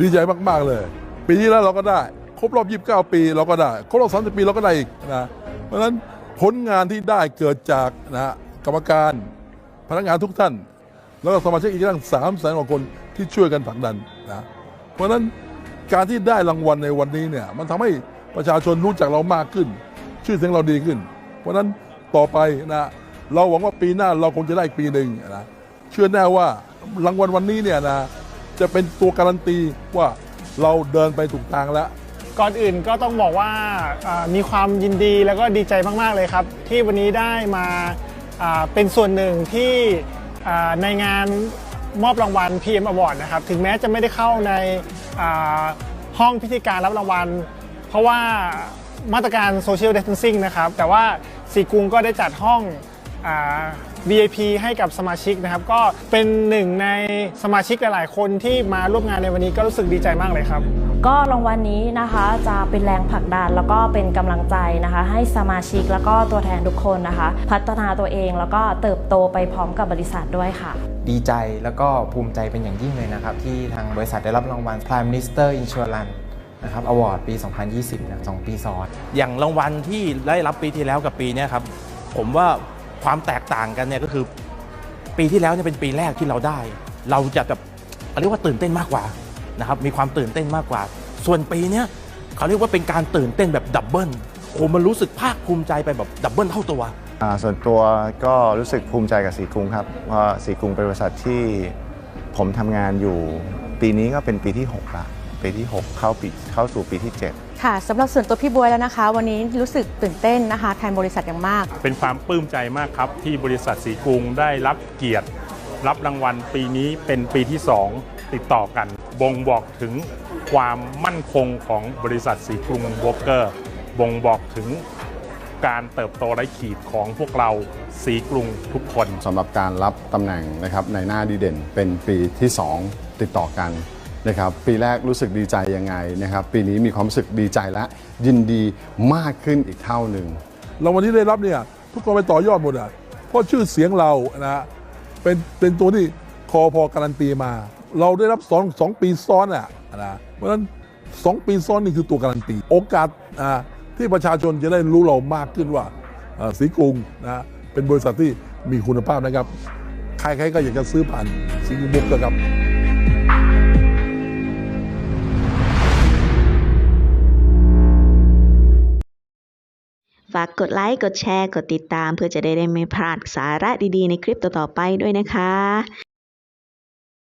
ดีใจมาก ๆ เลย ปีที่แล้วเราก็ได้ ครบรอบ 29 ปีเราก็ได้ ครบรอบ 30 ปีเราก็ได้อีกนะเพราะฉะนั้นผลงานที่ได้เกิดจากนะกรรมการพนักงานทุกท่าน แล้วก็สมาชิกอีกตั้ง3แสนกว่าคนที่ช่วยกันผลักดันนะเพราะฉะนั้นการที่ได้รางวัลในวันนี้เนี่ยมันทำให้ประชาชนรู้จักเรามากขึ้น ชื่อเสียงเราดีขึ้น เพราะฉะนั้นต่อไปนะเราหวังว่าปีหน้าเราคงจะได้อีกปีหนึ่งนะเชื่อแน่ว่ารางวัลวันนี้เนี่ยนะ จะเป็นตัวการันตีว่าเราเดินไปถูกทางแล้ว ก่อนอื่นก็ต้องบอกว่ามีความยินดีแล้วก็ดีใจมาก ๆ เลยครับ ที่วันนี้ได้มาเป็นส่วนหนึ่งที่ในงานมอบรางวัล PM Award นะครับ ถึงแม้จะไม่ได้เข้าในห้องพิธีการรับรางวัล เพราะว่ามาตรการ Social Distancing นะครับ แต่ว่าสีกรุงก็ได้จัดห้อง VIP ให้กับสมาชิกนะครับ ก็เป็นหนึ่งในสมาชิกหลาย ๆ คนที่มาร่วมงานในวันนี้ก็รู้สึกดีใจมากเลยครับ ก็รางวัลนี้นะคะจะเป็นแรงผลักดันแล้วก็เป็นกำลังใจนะคะ ให้สมาชิกแล้วก็ตัวแทนทุกคนนะคะ พัฒนาตัวเองแล้วก็เติบโตไปพร้อมกับบริษัทด้วยค่ะ ดีใจแล้วก็ภูมิใจเป็นอย่างยิ่งเลยนะครับ ที่ทางบริษัทได้รับรางวัล Prime Minister Insurance นะครับ Award ปี 2020นะสองปีซ้อนอย่างรางวัลที่ได้รับปีที่แล้วกับปีเนี้ยครับผมว่า ความแตกต่างกันเนี่ยก็คือ ปีที่แล้วเนี่ยเป็นปีแรกที่เราได้ เราจะแบบเรียกว่าตื่นเต้นมากกว่านะครับมีความตื่นเต้นมากกว่า ส่วนปีเนี้ยเขาเรียกว่าเป็นการตื่นเต้นแบบดับเบิลโอ้มันรู้สึกภาคภูมิใจไปแบบดับเบิลเท่าตัว อ่าส่วนตัวก็รู้สึกภูมิใจกับสีกรุงครับเพราะสีกรุงเป็นบริษัทที่ผมทำงานอยู่ ปีนี้ก็เป็นปีที่ 6 ละ ปีที่ 6 เข้าปีเข้าสู่ปีที่ 7ค่ะสำหรับส่วนตัวพี่บวยแล้วนะคะ วันนี้รู้สึกตื่นเต้นนะคะแทนบริษัทอย่างมาก เป็นความปลื้มใจมากครับ ที่บริษัทสีกรุงได้รับเกียรติ รับรางวัลปีนี้เป็นปีที่ 2 ติดต่อกัน บ่งบอกถึงความมั่นคงของบริษัทสีกรุงวอลเกอร์ บ่งบอกถึงการเติบโตไร้ขีดของพวกเราสีกรุงทุกคนสำหรับการรับตำแหน่งนะครับในหน้าดีเด่นเป็นปีที่ 2 ติดต่อกัน นะครับปีแรกรู้สึกดีใจยังไงนะครับปีนี้มีความรู้สึกดีใจและยินดีมากขึ้นอีกเท่าหนึ่งรางวัลที่ได้รับเนี่ยทุกคนไปต่อยอดหมดอะเพราะชื่อเสียงเรานะเป็นเป็นตัวที่คอพอการันตีมา เราได้รับสองสองปีซ้อนอะนะเพราะฉะนั้นสองปีซ้อนนี่คือตัวการันตี โอกาสอ่าที่ประชาชนจะได้รู้เรามากขึ้นว่าสีกรุงนะเป็นบริษัทที่มีคุณภาพนะครับ ใครๆก็อยากจะซื้อผ่านสีกรุงบุ๊กนะครับ ฝากกดไลค์ กดแชร์ กดติดตาม เพื่อจะได้ไม่พลาดสาระดีๆ ในคลิปต่อๆไปด้วยนะคะ